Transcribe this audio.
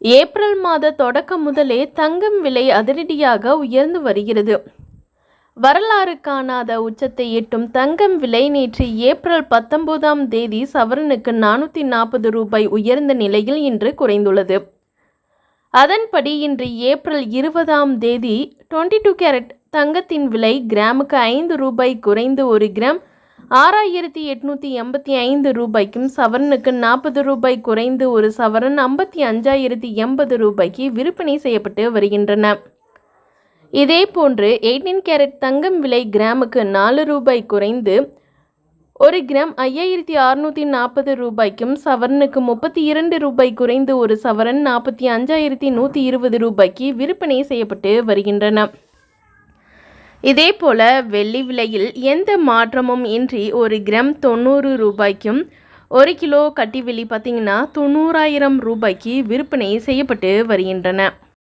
April மாத தொடக்கம் முதலே தங்கம் விலை அதிரடியாக உயர்ந்து வருகிறது. வரலாறு காணாத உச்சத்தை எட்டும் தங்கம் விலை நேற்று ஏப்ரல் பத்தொன்பதாம் தேதி சவரனுக்கு நானூற்றி நாற்பது ரூபாய் உயர்ந்த நிலையில் இன்று குறைந்துள்ளது. அதன்படி இன்று ஏப்ரல் இருபதாம் தேதி டுவெண்ட்டி டூ கேரட் தங்கத்தின் விலை கிராமுக்கு ஐந்து ரூபாய் குறைந்து ஒரு கிராம் ஆறாயிரத்தி எட்நூற்றி எண்பத்தி ஐந்து ரூபாய்க்கும் சவரனுக்கு நாற்பது ரூபாய் குறைந்து ஒரு சவரன் ஐம்பத்தி அஞ்சாயிரத்தி எண்பது ரூபாய்க்கு விற்பனை செய்யப்பட்டு வருகின்றன. இதேபோன்று எயிட்டீன் கேரட் தங்கம் விலை கிராமுக்கு நாலு ரூபாய் குறைந்து ஒரு கிராம் ஐயாயிரத்தி அறுநூற்றி நாற்பது ரூபாய்க்கும் சவரனுக்கு முப்பத்தி இரண்டு ரூபாய் குறைந்து ஒரு சவரன் நாற்பத்தி அஞ்சாயிரத்தி நூற்றி இருபது ரூபாய்க்கு விற்பனை செய்யப்பட்டு வருகின்றன. இதேபோல வெள்ளி விலையில் எந்த மாற்றமும் இன்றி ஒரு கிராம் தொண்ணூறு ரூபாய்க்கும் ஒரு கிலோ கட்டி வெள்ளி பார்த்தீங்கன்னா தொண்ணூறாயிரம் ரூபாய்க்கு விற்பனை செய்யப்பட்டு வருகின்றன.